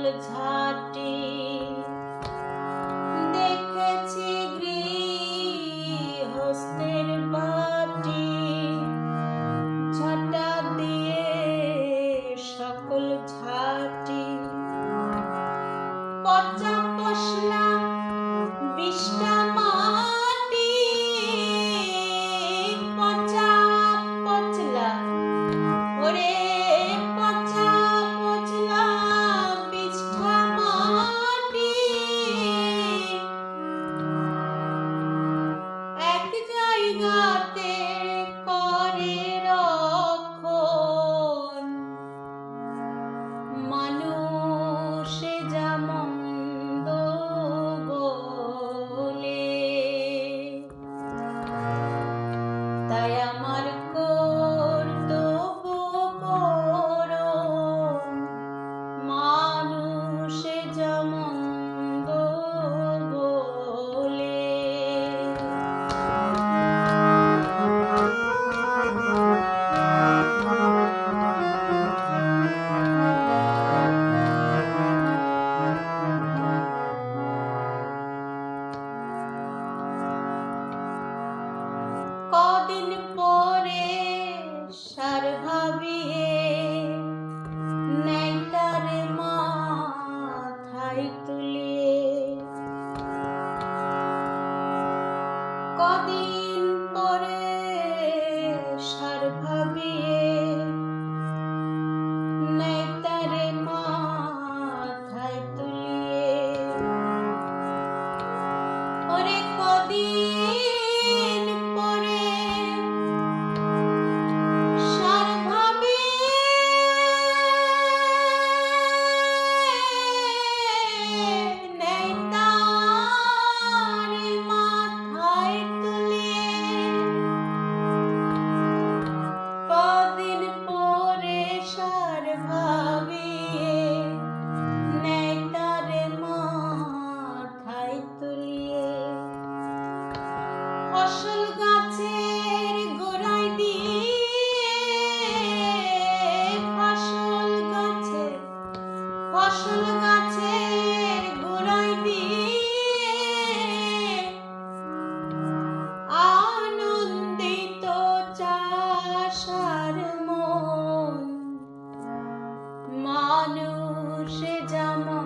ফুল ঝাটি দেখেছি গৃহস্থের বাটি। ঝাটা দিয়ে সকল ঝাটি। পচা পশলা বিষ্টা মাটি, পচা পচলা ওরে সে যেমন